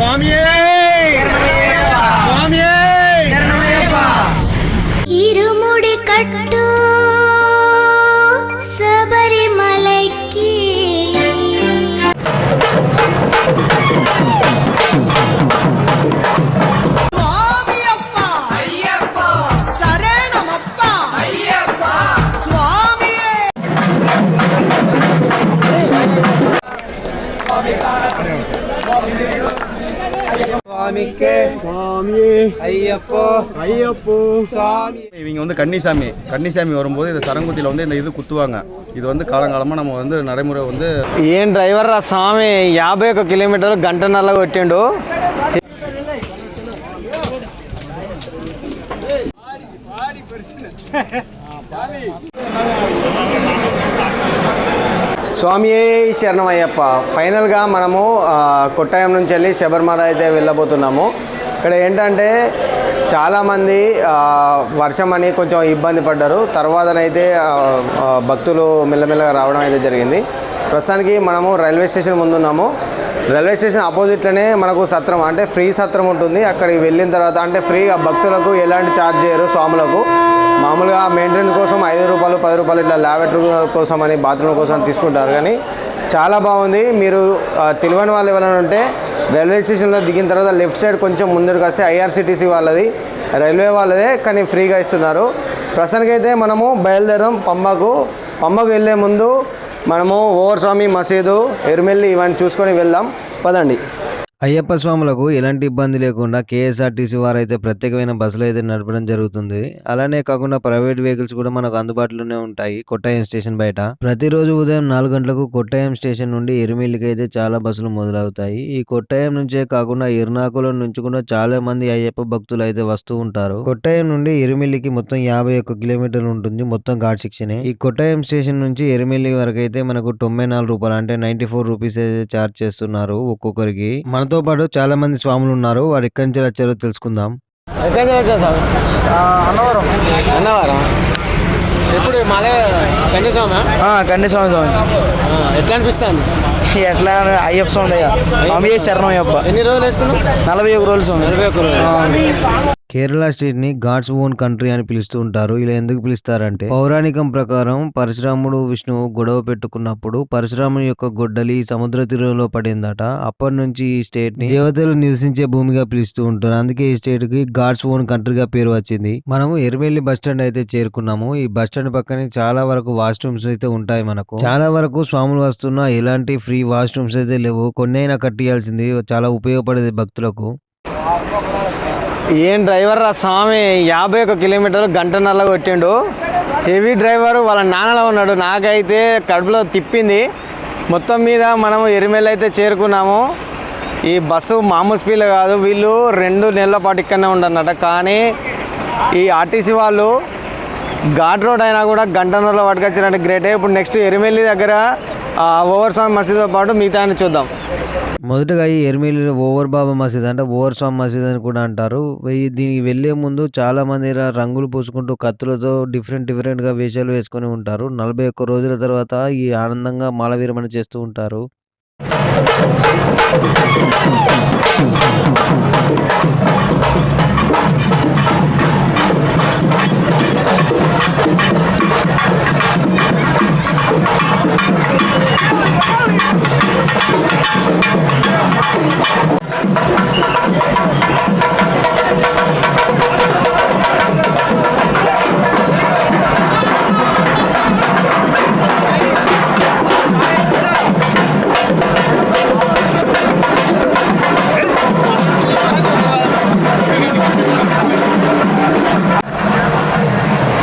స్వామియే சுவாமிக்கே சுவாமியே ஐயப்போ ஐயப்போ சுவாமி இவங்க வந்து கன்னிசாமி கன்னிசாமி வரும்போது இந்த சரங்குத்தியில் வந்து இந்த இது குத்துவாங்க இது வந்து காலங்காலமாக நம்ம வந்து நடைமுறை வந்து ఏం డ్రైవర్ రా స్వామి యాభై ఒక కిలోమీటర్లు గంటన్నర కొట్టిండు స్వామి శరణమయ్యప్ప. ఫైనల్గా మనము కొట్టాయం నుంచి వెళ్ళి శబరిమల అయితే వెళ్ళబోతున్నాము. ఇక్కడ ఏంటంటే చాలామంది వర్షం అని కొంచెం ఇబ్బంది పడ్డారు. తర్వాతనైతే భక్తులు మెల్లమెల్లగా రావడం అయితే జరిగింది. ప్రస్తుతానికి మనము రైల్వే స్టేషన్ ముందున్నాము. రైల్వే స్టేషన్ ఆపోజిట్లోనే మనకు సత్రం అంటే ఫ్రీ సత్రం ఉంటుంది. అక్కడికి వెళ్ళిన తర్వాత అంటే ఫ్రీగా భక్తులకు ఎలాంటి ఛార్జ్ చేయరు స్వాములకు. మామూలుగా మెయింటెనెన్స్ కోసం ఐదు రూపాయలు పది రూపాయలు ఇట్లా ల్యాబెటరీ కోసం అని బాత్రూమ్ కోసం తీసుకుంటారు. కానీ చాలా బాగుంది. మీరు తెలియని వాళ్ళు ఎవరైనా ఉంటే రైల్వే స్టేషన్లో దిగిన తర్వాత లెఫ్ట్ సైడ్ కొంచెం ముందుకు వస్తే ఐఆర్సిటీసీ వాళ్ళది. రైల్వే వాళ్ళదే కానీ ఫ్రీగా ఇస్తున్నారు. ప్రస్తుతానికైతే మనము బయలుదేరాం పంబకు. పంబకు వెళ్ళే ముందు మనము ఓవర్ స్వామి మసీదు ఎరుమెల్లి ఇవన్నీ చూసుకొని వెళ్దాం. పదండి. అయ్యప్ప స్వాములకు ఎలాంటి ఇబ్బంది లేకుండా కేఎస్ఆర్టీసీ వారు అయితే ప్రత్యేకమైన బస్సులు అయితే నడపడం జరుగుతుంది. అలానే కాకుండా ప్రైవేట్ వెహికల్స్ కూడా మనకు అందుబాటులోనే ఉంటాయి. కొట్టాయం స్టేషన్ బయట. ప్రతిరోజు ఉదయం నాలుగు గంటలకు కొట్టాయం స్టేషన్ నుండి ఎరుమిల్లికి అయితే చాలా బస్సులు మొదలవుతాయి. ఈ కొట్టాయం నుంచే కాకుండా ఎర్నాకులం నుంచి కూడా చాలా మంది అయ్యప్ప భక్తులు అయితే వస్తూ ఉంటారు. కొట్టాయం నుండి ఎరుమిల్లికి మొత్తం యాభై ఒక్క కిలోమీటర్లు ఉంటుంది మొత్తం ఘాట్ శిక్షణే ఈ కొట్టాయం స్టేషన్ నుంచి ఎరుమిల్లి వరకు అయితే మనకు తొంభై నాలుగు రూపాయలు అంటే నైన్టీ ఫోర్ రూపీస్ అయితే చార్జ్ చేస్తున్నారు ఒక్కొక్కరికి. మన మనతో పాటు చాలా మంది స్వాములు ఉన్నారు. వారు ఎక్కడి నుంచి వచ్చారో తెలుసుకుందాం. ఎక్కడి నుంచి వచ్చారు సార్ అన్నవరం. అన్నవరం. ఎప్పుడు మలే కన్యాస్వామి? కన్యాస్వామి స్వామి. ఎట్లా అనిపిస్తుంది? ఎట్లా అయ్యప్ప స్వామి దయ. స్వామి శరణం అయ్యప్ప. ఎన్ని రోజులు వేసుకున్నాం నలభై ఒక రోజులు స్వామి. నలభై ఒక్క రోజులు. కేరళ స్టేట్ని గాడ్స్ ఓన్ కంట్రీ అని పిలుస్తూ ఉంటారు. ఇలా ఎందుకు పిలుస్తారంటే పౌరాణికం ప్రకారం పరశురాముడు విష్ణువు గొడవ పెట్టుకున్నప్పుడు పరశురాముని యొక్క గొడ్డలి సముద్ర తీరంలో పడిందట. అప్పటి నుంచి ఈ స్టేట్ని దేవతలు నివసించే భూమిగా పిలుస్తూ ఉంటారు. అందుకే ఈ స్టేట్కి గాడ్స్ ఓన్ కంట్రీగా పేరు వచ్చింది. మనము ఎరువెల్లి బస్ స్టాండ్ అయితే చేరుకున్నాము. ఈ బస్ స్టాండ్ పక్కనే చాలా వరకు వాష్రూమ్స్ అయితే ఉంటాయి మనకు. చాలా వరకు స్వాములు వస్తున్నా ఎలాంటి ఫ్రీ వాష్రూమ్స్ అయితే లేవు. కొన్ని అయినా కట్టియాల్సింది. చాలా ఉపయోగపడేది భక్తులకు. ఏం డ్రైవర్ రా స్వామి? యాభై ఒక కిలోమీటర్లు గంటన్నర కొట్టిండు. హెవీ డ్రైవర్ వాళ్ళ నాన్నలో ఉన్నాడు. నాకైతే కడుపులో తిప్పింది. మొత్తం మీద మనము ఎరిమెల్ అయితే చేరుకున్నాము. ఈ బస్సు మామూలు స్పీడ్ కాదు. వీళ్ళు రెండు నెలల పాటు ఇక్కడనే ఉండన్నట కానీ ఈ ఆర్టీసీ వాళ్ళు ఘాట్ రోడ్ అయినా కూడా గంటన్నరలో పట్టుకొచ్చినట్టు గ్రేటే ఇప్పుడు నెక్స్ట్ ఎరిమెల్లి దగ్గర ఓవర్ స్వామి మసీదుతో పాటు మిగతా చూద్దాం. మొదటగా ఈ ఎర్మిలి ఓవర్ బాబా మసీద్ అంటే ఓవర్ స్వామి మసీద్ అని కూడా అంటారు. దీనికి వెళ్ళే ముందు చాలా మంది ఇలా రంగులు పూసుకుంటూ కత్తులతో డిఫరెంట్ డిఫరెంట్గా వేషాలు వేసుకొని ఉంటారు. నలభై ఒక్క రోజుల తర్వాత ఈ ఆనందంగా మాల విరమణ చేస్తూ ఉంటారు.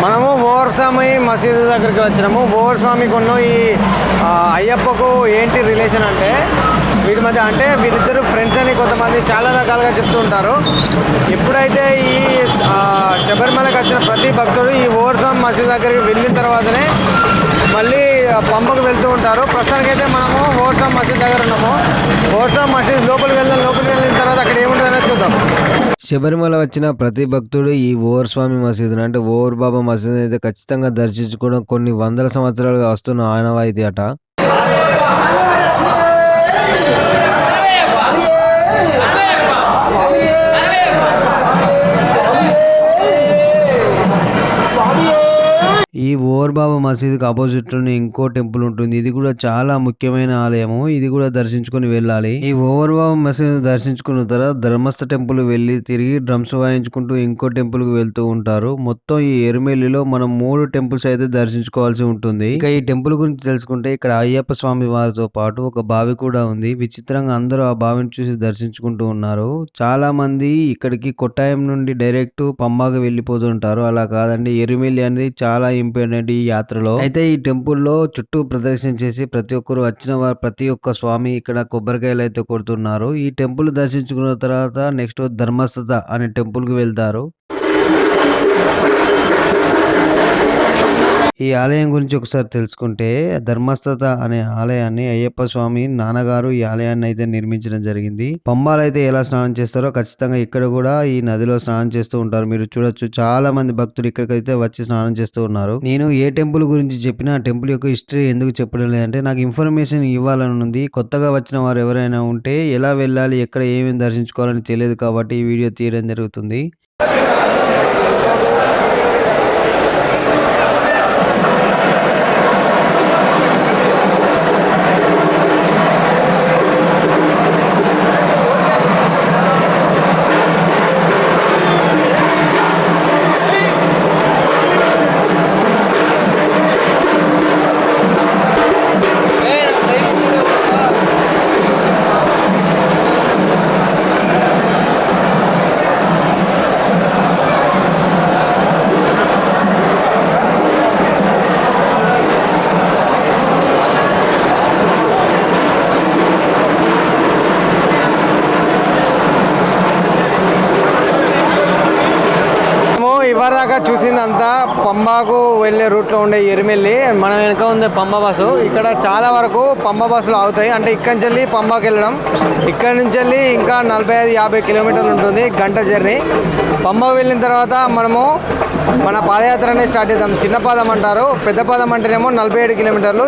మనము ఓవర్ స్వామి మసీదు దగ్గరికి వచ్చినాము ఓవర్ స్వామికి ఉన్న రిలేషన్ అంటే వీటి మధ్య అంటే వీళ్ళిద్దరు ఫ్రెండ్స్ అని కొంతమంది చాలా రకాలుగా చెప్తూ ఉంటారు. ఎప్పుడైతే ఈ శబరిమలకి వచ్చిన ప్రతి భక్తుడు ఈ ఓవర్ స్వామి దగ్గరికి వెళ్ళిన తర్వాతనే మళ్ళీ పంపకు వెళ్తూ ఉంటారు. ప్రస్తుతానికైతే మనము ఓవర్ మసీద్ దగ్గర ఉన్నాము. ఓవర్ మసీద్ లోపలికి వెళ్దాం లోపలికి వెళ్ళిన తర్వాత అక్కడ ఏముంటుంది చూద్దాం. శబరిమల వచ్చిన ప్రతి భక్తుడు ఈ ఓవర్ స్వామి మసీదును అంటే ఓవర్ బాబా మసీదు అయితే ఖచ్చితంగా దర్శించుకోవడం కొన్ని వందల సంవత్సరాలుగా వస్తున్న ఆనవాయితీ అట. ఓవర్ బాబా మసీదుకి ఆపోజిట్లోనే ఇంకో టెంపుల్ ఉంటుంది. ఇది కూడా చాలా ముఖ్యమైన ఆలయము. ఇది కూడా దర్శించుకొని వెళ్ళాలి. ఈ ఓవర్ బాబా మసీదు దర్శించుకున్న తర్వాత ధర్మస్థ టెంపుల్ వెళ్ళి తిరిగి డ్రమ్స్ వాయించుకుంటూ ఇంకో టెంపుల్కి వెళ్తూ ఉంటారు. మొత్తం ఈ ఎరుమెల్లిలో మనం మూడు టెంపుల్స్ అయితే దర్శించుకోవాల్సి ఉంటుంది. ఇక ఈ టెంపుల్ గురించి తెలుసుకుంటే ఇక్కడ అయ్యప్ప స్వామి వారితో పాటు ఒక బావి కూడా ఉంది. విచిత్రంగా అందరూ ఆ బావిని చూసి దర్శించుకుంటూ ఉన్నారు. చాలా మంది ఇక్కడికి కొట్టాయం నుండి డైరెక్ట్ పంబాగా వెళ్ళిపోతుంటారు. అలా కాదండి. ఎరుమెల్లి అనేది చాలా ఇంపార్టెంట్ ఈ యాత్రలో. అయితే ఈ టెంపుల్లో చుట్టూ ప్రదర్శన చేసి ప్రతి ఒక్కరు వచ్చిన వారు ప్రతి ఒక్క స్వామి ఇక్కడ కొబ్బరికాయలు అయితే కొడుతున్నారు. ఈ టెంపుల్ దర్శించుకున్న తర్వాత నెక్స్ట్ ధర్మస్థత అనే టెంపుల్కి వెళ్తారు. ఈ ఆలయం గురించి ఒకసారి తెలుసుకుంటే ధర్మస్థత అనే ఆలయాన్ని అయ్యప్ప స్వామి నాన్నగారు ఈ ఆలయాన్ని అయితే నిర్మించడం జరిగింది. పంబాలు అయితే ఎలా స్నానం చేస్తారో ఖచ్చితంగా ఇక్కడ కూడా ఈ నదిలో స్నానం చేస్తూ ఉంటారు. మీరు చూడొచ్చు చాలా మంది భక్తులు ఇక్కడికైతే వచ్చి స్నానం చేస్తూ ఉన్నారు. నేను ఏ టెంపుల్ గురించి చెప్పినా టెంపుల్ యొక్క హిస్టరీ ఎందుకు చెప్పడం లేదంటే నాకు ఇన్ఫర్మేషన్ ఇవ్వాలని ఉంది. కొత్తగా వచ్చిన వారు ఎవరైనా ఉంటే ఎలా వెళ్ళాలి ఎక్కడ ఏమేమి దర్శించుకోవాలని తెలియదు కాబట్టి ఈ వీడియో తీయడం జరుగుతుంది. చూసిందంతా పంబాకు వెళ్ళే రూట్లో ఉండే ఎరిమెల్లి. మన వెనుక ఉంది పంబ బస్సు. ఇక్కడ చాలా వరకు పంబ బస్సులు ఆగుతాయి. అంటే ఇక్కడి నుంచి వెళ్ళి పంబాకి వెళ్ళడం. ఇక్కడి నుంచి వెళ్ళి ఇంకా నలభై ఐదు యాభై కిలోమీటర్లు ఉంటుంది గంట జర్నీ. పంబాకు వెళ్ళిన తర్వాత మనము మన పాదయాత్ర అనేది స్టార్ట్ చేద్దాం. చిన్న పాదం అంటారు పెద్ద పాదం అంటేనేమో నలభై ఏడు కిలోమీటర్లు.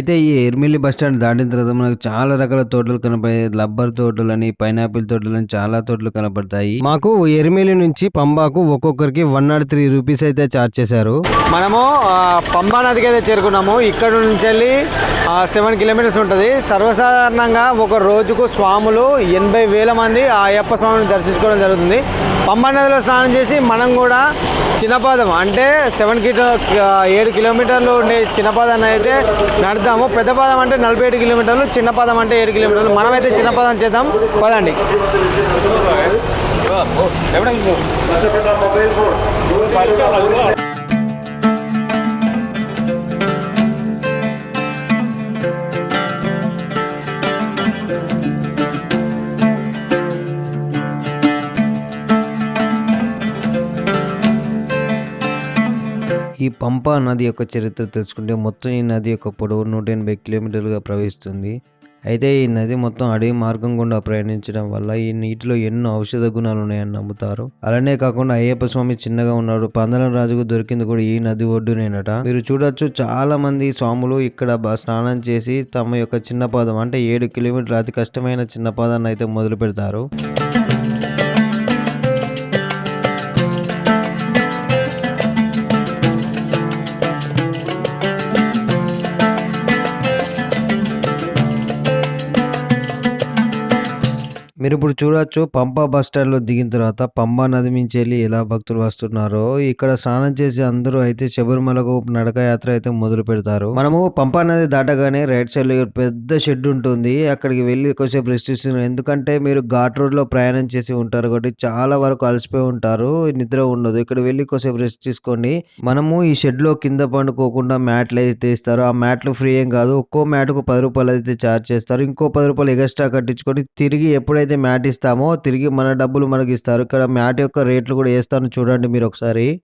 అయితే ఈ ఎర్మిల్లి బస్ స్టాండ్ దాటిన తర్వాత మనకు చాలా రకాల తోటలు కనపడతాయి. రబ్బర్ తోటలని పైనాపిల్ తోటలు అని చాలా తోటలు కనపడతాయి. మాకు ఎర్మిల్లి నుంచి పంబాకు ఒక్కొక్కరికి వన్ నాట్ త్రీ రూపీస్ అయితే చార్జ్ చేశారు. మనము పంబా నదికి అయితే చేరుకున్నాము. ఇక్కడ నుంచి వెళ్ళి సెవెన్ కిలోమీటర్స్ ఉంటుంది. సర్వసాధారణంగా ఒక రోజుకు స్వాములు ఎనభై వేల మంది ఆ అయ్యప్ప స్వామిని దర్శించుకోవడం జరుగుతుంది. పంబా నదిలో స్నానం చేసి మనం కూడా చిన్నపాదం. అంటే సెవెన్ కిలో ఏడు కిలోమీటర్లు ఉండే చిన్నపాదాన్ని అయితే నడుద్దాము. పెద్ద పాదం అంటే నలభై ఏడు కిలోమీటర్లు చిన్నపాదం అంటే ఏడు కిలోమీటర్లు. మనమైతే చిన్నపాదం చేద్దాం. పదండి. ఈ పంపా నది యొక్క చరిత్ర తెలుసుకుంటే మొత్తం ఈ నది యొక్క పొడవు నూట ఎనభై కిలోమీటర్లుగా ప్రవహిస్తుంది. అయితే ఈ నది మొత్తం అడవి మార్గం గుండా ప్రయాణించడం వల్ల ఈ నీటిలో ఎన్నో ఔషధ గుణాలు ఉన్నాయని నమ్ముతారు. అలానే కాకుండా అయ్యప్ప స్వామి చిన్నగా ఉన్నాడు. పందలం రాజుకు దొరికింది కూడా ఈ నది ఒడ్డునేనట. మీరు చూడొచ్చు చాలా మంది స్వాములు ఇక్కడ స్నానం చేసి తమ యొక్క చిన్న పాదం అంటే ఏడు కిలోమీటర్ల అతి కష్టమైన చిన్న పాదాన్ని అయితే మొదలు పెడతారు మీరు ఇప్పుడు చూడొచ్చు పంప బస్ స్టాండ్లో దిగిన తర్వాత పంబా నది మించి వెళ్ళి ఎలా భక్తులు వస్తున్నారో. ఇక్కడ స్నానం చేసి అందరూ అయితే శబరిమలకు నడక యాత్ర అయితే మొదలు పెడతారు. మనము పంపా నది దాటగానే రైట్ సైడ్లో పెద్ద షెడ్ ఉంటుంది. అక్కడికి వెళ్ళి కొంచెం రెస్ట్ తీసుకున్నారు ఎందుకంటే మీరు ఘాట్ రోడ్లో ప్రయాణం చేసి ఉంటారు కాబట్టి చాలా వరకు అలసిపోయి ఉంటారు నిద్ర ఉండదు. ఇక్కడ వెళ్ళి కొంచెం రెస్ట్ తీసుకోండి. మనము ఈ షెడ్లో కింద పండుకోకుండా మ్యాట్లు అయితే ఇస్తారు ఆ మ్యాట్లు ఫ్రీ ఏం కాదు. ఒక్కో మ్యాట్కు పది రూపాయలు అయితే ఛార్జ్ చేస్తారు. ఇంకో పది రూపాయలు ఎక్స్ట్రా కట్టించుకొని తిరిగి ఎప్పుడైతే మ్యాట్ ఇస్తామో తిరిగి మన డబ్బులు మనకి ఇస్తారు. ఇక్కడ మ్యాట్ యొక్క రేట్లు కూడా వేస్తాను చూడండి మీరు ఒకసారి.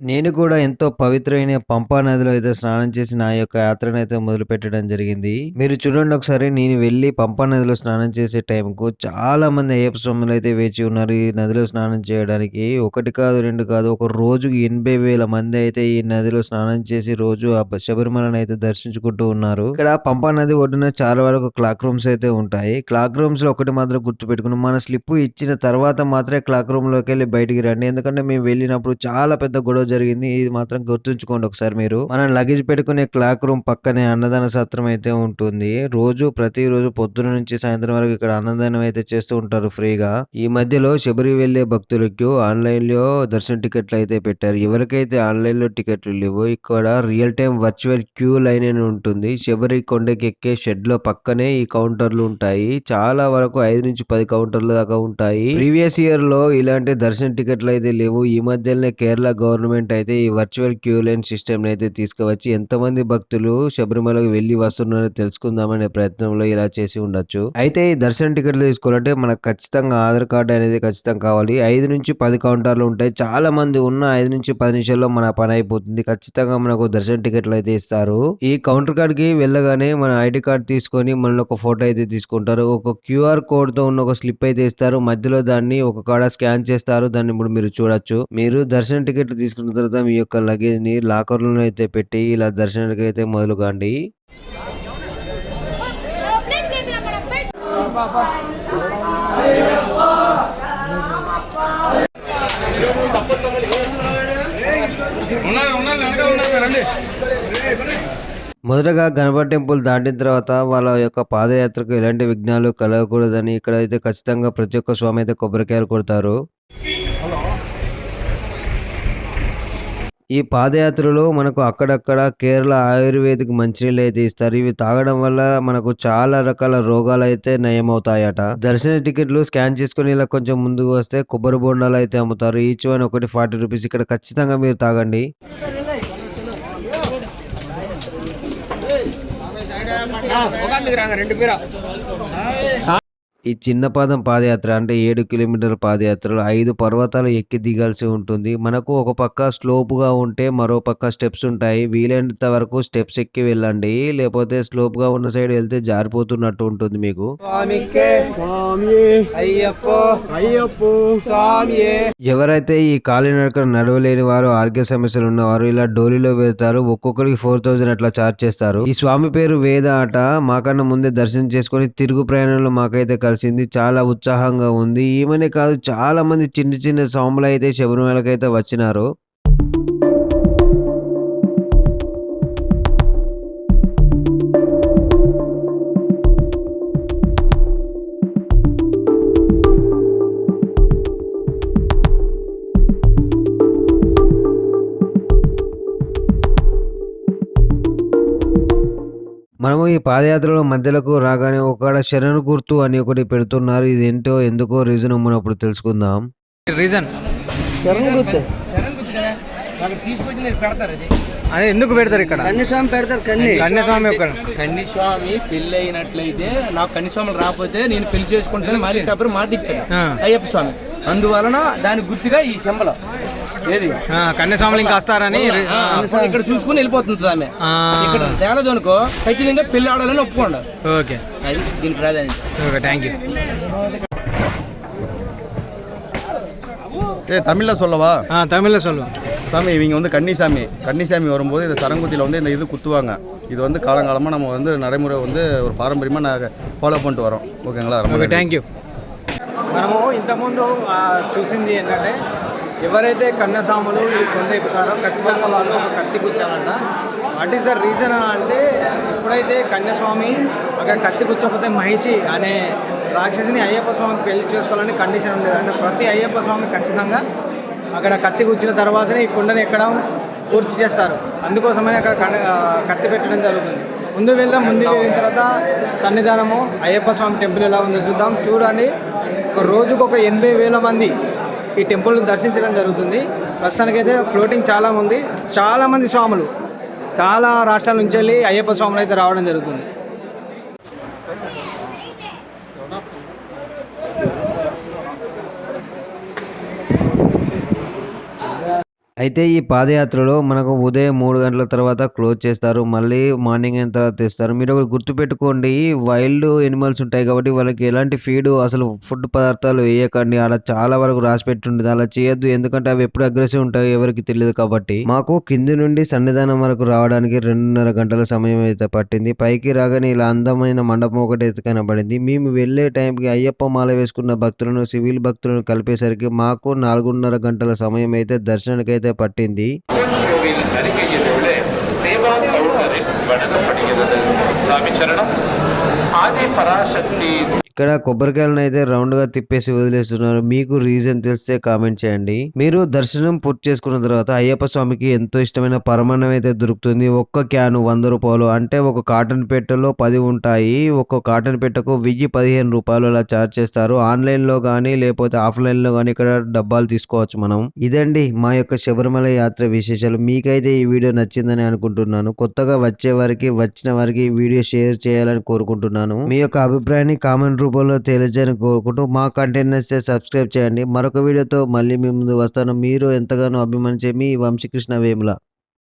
నేను కూడా ఎంతో పవిత్రమైన పంపా నదిలో అయితే స్నానం చేసి నా యొక్క యాత్రను అయితే మొదలు పెట్టడం జరిగింది. మీరు చూడండి ఒకసారి నేను వెళ్ళి పంపా నదిలో స్నానం చేసే టైంకు చాలా మంది అయ్యప్ప స్వాములు అయితే వేచి ఉన్నారు ఈ నదిలో స్నానం చేయడానికి. ఒకటి కాదు రెండు కాదు ఒక రోజుకి ఎనభై వేల మంది అయితే ఈ నదిలో స్నానం చేసి రోజు ఆ శబరిమలని శబరిమలను అయితే దర్శించుకుంటూ ఉన్నారు. ఇక్కడ పంపా నది ఒడ్డున చాలా వరకు క్లాక్ రూమ్స్ అయితే ఉంటాయి. క్లాక్ రూమ్స్లో ఒకటి మాత్రం గుర్తు పెట్టుకుని మన స్లిప్ ఇచ్చిన తర్వాత మాత్రమే క్లాక్ రూమ్లోకి వెళ్ళి బయటికి రండి. ఎందుకంటే మేము వెళ్ళినప్పుడు చాలా పెద్ద గొడవ జరిగింది. ఇది మాత్రం గుర్తుంచుకోండి ఒకసారి మీరు. మనం లగేజ్ పెట్టుకునే క్లాక్ రూమ్ పక్కనే అన్నదాన సత్రం అయితే ఉంటుంది. రోజు ప్రతి రోజు పొద్దున నుంచి సాయంత్రం వరకు ఇక్కడ అన్నదానం అయితే చేస్తూ ఉంటారు ఫ్రీగా. ఈ మధ్యలో శబరి వెళ్ళే భక్తులకు ఆన్లైన్లో దర్శన టికెట్లు అయితే పెట్టారు. ఎవరికైతే ఆన్లైన్లో టికెట్లు లేవో ఇక్కడ real time virtual queue line అని ఉంటుంది. శబరి కొండకి ఎక్కే షెడ్లో పక్కనే ఈ కౌంటర్లు ఉంటాయి. చాలా వరకు ఐదు నుంచి పది కౌంటర్ల దాకా ఉంటాయి. ప్రీవియస్ ఇయర్లో ఇలాంటి దర్శన టికెట్లు అయితే లేవు. ఈ మధ్యలోనే కేరళ గవర్నమెంట్ అయితే ఈ వర్చువల్ క్యూ లైన్ సిస్టమ్ అయితే తీసుకువచ్చి ఎంతమంది భక్తులు శబరిమలకు వెళ్ళి వస్తున్నారో తెలుసుకుందామనే ప్రయత్నంలో ఇలా చేసి ఉండొచ్చు. అయితే ఈ దర్శన టికెట్లు తీసుకోవాలంటే మనకు ఖచ్చితంగా ఆధార్ కార్డు అనేది ఖచ్చితంగా కావాలి. ఐదు నుంచి పది కౌంటర్లు ఉంటాయి. చాలా మంది ఉన్న ఐదు నుంచి పది నిమిషాల్లో మన పని అయిపోతుంది. ఖచ్చితంగా మనకు దర్శన టికెట్లు అయితే ఇస్తారు. ఈ కౌంటర్ కార్డ్కి వెళ్ళగానే మన ఐడి కార్డ్ తీసుకొని మనలో ఒక ఫోటో అయితే తీసుకుంటారు. ఒక క్యూఆర్ కోడ్తో ఉన్న ఒక స్లిప్ అయితే ఇస్తారు. మధ్యలో దాన్ని ఒక కాడ స్కాన్ చేస్తారు. దాన్ని ఇప్పుడు మీరు చూడొచ్చు. మీరు దర్శన టికెట్ తీసుకున్న తర్వాత మీ యొక్క లగేజ్ని లాకర్లో అయితే పెట్టి ఇలా దర్శనానికి అయితే మొదలు కాండి మొదటగా గణపతి టెంపుల్ దాటిన తర్వాత వాళ్ళ యొక్క పాదయాత్రకు ఎలాంటి విఘ్నాలు కలగకూడదని ఇక్కడ అయితే ఖచ్చితంగా ప్రతి ఒక్క స్వామి అయితే కొబ్బరికాయలు కొడతారు. ఈ పాదయాత్రలో మనకు అక్కడక్కడ కేరళ ఆయుర్వేదిక్ మంచినీళ్ళు అయితే ఇస్తారు. ఇవి తాగడం వల్ల మనకు చాలా రకాల రోగాలు అయితే నయమవుతాయట. దర్శన టికెట్లు స్కాన్ చేసుకుని ఇలా కొంచెం ముందుకు వస్తే కొబ్బరి బొండాలు అయితే అమ్ముతారు. ఈచ్ వన్ ఒకటి ఫార్టీ రూపీస్. ఇక్కడ ఖచ్చితంగా మీరు తాగండి. ఈ చిన్న పాదం పాదయాత్ర అంటే ఏడు కిలోమీటర్ల పాదయాత్రలో ఐదు పర్వతాలు ఎక్కి దిగాల్సి ఉంటుంది. మనకు ఒక పక్క స్లోప్గా ఉంటే మరో పక్క స్టెప్స్ ఉంటాయి. వీలైనంత వరకు స్టెప్స్ ఎక్కి వెళ్ళండి. లేకపోతే స్లోప్గా ఉన్న సైడ్ వెళ్తే జారిపోతున్నట్టు ఉంటుంది మీకు. ఎవరైతే ఈ కాలినడక నడవలేని వారు ఆరోగ్య సమస్యలు ఉన్నవారు ఇలా డోలీలో వెళ్తారు. ఒక్కొక్కరికి ఫోర్ థౌజండ్ అట్లా చార్జ్ చేస్తారు. ఈ స్వామి పేరు వేద ఆట మాకన్నా ముందే దర్శనం చేసుకొని తిరుగు ప్రయాణంలో మాకైతే కలిసింది చాలా ఉత్సాహంగా ఉంది. ఈమెనే కాదు చాలా మంది చిన్న చిన్న స్వాములు అయితే శబరిమలకైతే వచ్చినారు. మనము ఈ పాదయాత్రలో మధ్యలకు రాగానే ఒక శరణు గుర్తు అని ఒకటి పెడుతున్నారు. ఇది ఏంటో ఎందుకో రీజన్ మనం అప్పుడు తెలుసుకుందాం. రీజన్ నేను పెడతారు అది. అదే ఎందుకు పెడతారు ఇక్కడ? కన్యస్వామి పెడతారు కన్ని కన్యాస్వామి ఒక్కడ. కన్నిస్వామి పెళ్ళి అయినట్లయితే నాకు కన్నిస్వాములు రాకపోతే నేను పెళ్ళి చేసుకుంటాను మాది పేపర్ మాట ఇచ్చాను. అయ్యప్ప స్వామి. అందువలన దానికి గుర్తుగా ఈ శంబలం. ఏది? కన్యస్వాములు ఇంకా వస్తారని ఇక్కడ చూసుకుని వెళ్ళిపోతుంది ఆమె. ఇక్కడ తేలదు అనుకో ఖచ్చితంగా పెళ్లి ఆడాలని ఒప్పుకోండి. ఓకే. అది దీని ప్రాధాన్యత. ஏ தமிழில் சொல்லவா ஆ தமிழில் சொல்லுவேன் சாமி இவங்க வந்து கன்னிசாமி கன்னிசாமி வரும்போது இந்த சரங்குத்தியில் வந்து இந்த இது குத்துவாங்க. இது வந்து காலங்காலமாக நம்ம வந்து நடைமுறை வந்து ஒரு பாரம்பரியமாக நாங்கள் ஃபாலோ பண்ணிட்டு வரோம். ஓகேங்களா? ரொம்ப தேங்க்யூ మనము ఇంతకుముందు చూసింది ఏంటంటే ఎవరైతే కన్నస్వాములు ఈ కొండ ఎక్కుతారో ఖచ్చితంగా వాళ్ళు ఒక కత్తి కూర్చోాలంట వాట్ ఈస్ ద రీజన్ అంటే ఎప్పుడైతే కన్యాస్వామి అక్కడ కత్తి కూర్చోకపోతే మహిషి అనే రాక్షసిని అయ్యప్ప స్వామికి పెళ్ళి చేసుకోవాలని కండిషన్ ఉండేది అంటే ప్రతి అయ్యప్ప స్వామి ఖచ్చితంగా అక్కడ కత్తి కూర్చిన తర్వాతనే ఈ కొండను ఎక్కడం పూర్తి చేస్తారు. అందుకోసమని అక్కడ కత్తి పెట్టడం జరుగుతుంది. ముందు వెళ్దాం ముందు వెళ్ళిన తర్వాత సన్నిధానము. అయ్యప్ప స్వామి టెంపుల్ ఎలా ఉందో చూద్దాం. చూడండి ఒక రోజుకు ఒక ఎనభై వేల మంది ఈ టెంపుల్ను దర్శించడం జరుగుతుంది. ప్రస్తుతానికైతే ఫ్లోటింగ్ చాలా ఉంది. చాలామంది స్వాములు చాలా రాష్ట్రాల నుంచి వెళ్ళి అయ్యప్ప స్వాములు అయితే రావడం జరుగుతుంది. అయితే ఈ పాదయాత్రలో మనకు ఉదయం మూడు గంటల తర్వాత క్లోజ్ చేస్తారు మళ్ళీ మార్నింగ్ అయిన తర్వాత ఇస్తారు మీరు ఒకటి గుర్తుపెట్టుకోండి వైల్డ్ ఎనిమల్స్ ఉంటాయి కాబట్టి వాళ్ళకి ఎలాంటి ఫీడ్ అసలు ఫుడ్ పదార్థాలు వేయకండి. అలా చాలా వరకు రాసి పెట్టుండదు అలా చేయొద్దు. ఎందుకంటే అవి ఎప్పుడు అగ్రెసివ్ ఉంటాయో ఎవరికి తెలియదు కాబట్టి. మాకు కింది నుండి సన్నిధానం వరకు రావడానికి రెండున్నర గంటల సమయం అయితే పట్టింది. పైకి రాగానే ఇలా అందమైన మండపం ఒకటి అయితే కనబడింది. మేము వెళ్ళే టైంకి అయ్యప్ప మాల వేసుకున్న భక్తులను సివిల్ భక్తులను కలిపేసరికి మాకు నాలుగున్నర గంటల సమయం అయితే దర్శనానికి అయితే ಮರ್ಯಾದೆ ಪಟ್ಟಿಂದಿ ఇక్కడ కొబ్బరికాయలను అయితే రౌండ్గా తిప్పేసి వదిలేస్తున్నారు. మీకు రీజన్ తెలిస్తే కామెంట్ చేయండి. మీరు దర్శనం పూర్తి చేసుకున్న తర్వాత అయ్యప్ప స్వామికి ఎంతో ఇష్టమైన పరమాణం అయితే దొరుకుతుంది. ఒక్క క్యాను వంద రూపాయలు. అంటే ఒక కాటన్ పెట్టెలో పది ఉంటాయి. ఒక్క కాటన్ పెట్టకు వెయ్యి పదిహేను రూపాయలు అలా చార్జ్ చేస్తారు. ఆన్లైన్లో కానీ లేకపోతే ఆఫ్లైన్లో కానీ ఇక్కడ డబ్బాలు తీసుకోవచ్చు మనం. ఇదండి మా యొక్క శబరిమల యాత్ర విశేషాలు. మీకైతే ఈ వీడియో నచ్చిందని అనుకుంటున్నాను. కొత్తగా వచ్చే వారికి వచ్చిన వారికి వీడియో షేర్ చేయాలని కోరుకుంటున్నాను. మీ యొక్క అభిప్రాయాన్ని కామెంట్ రూపంలో తెలియజేయని కోరుకుంటూ మా కంటెంట్ సబ్స్క్రైబ్ చేయండి. మరొక వీడియోతో మళ్ళీ మీ ముందు వస్తాను. మీరు ఎంతగానో అభిమానించే మీ వంశీకృష్ణ వేముల.